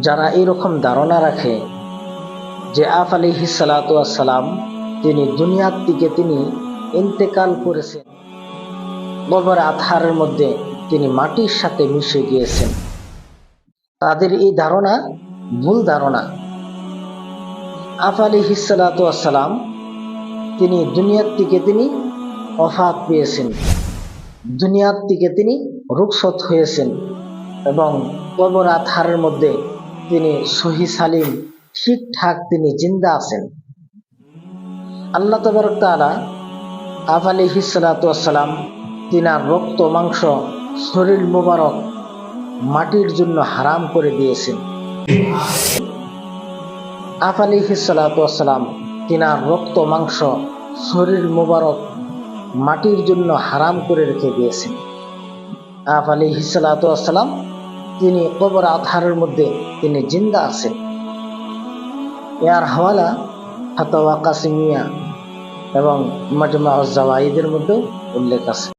যারা এরকম ধারণা রাখে যে আফ আলী সালাম তিনি দুনিয়ার দিকে তিনি ইন্তেকাল করেছেন। কবর আধারের মধ্যে তিনি মাটির সাথে মিশে গিয়েছেন। তাদের এই ধারণা ভুল ধারণা। আফ আলী সালাম তিনি দুনিয়ার দিকে তিনি অফাত পেয়েছেন। দুনিয়ার দিকে তিনি রুখসত হয়েছেন এবং কবর আধারের মধ্যে তিনি সহি সালিম, ঠিকঠাক তিনি জিন্দা আছেন। আল্লাহ তবরক তালা আফ আলী হিসালাতাম তিনার রক্ত, মাংস, শরীর মোবারক মাটির জন্য হারাম করে দিয়েছেন। আফ আলী হিসালাতাম তিনার রক্ত, মাংস, শরীর মোবারক মাটির জন্য হারাম করে রেখে দিয়েছেন। আফ আলী হিসালাতাম তিনি কবর আধারের মধ্যে তিনি জিন্দা আছেন। এর হাওয়ালা ফাতাওয়া কাসিমিয়া এবং মাজমা জাওয়াইদের মধ্যে উল্লেখ আছে।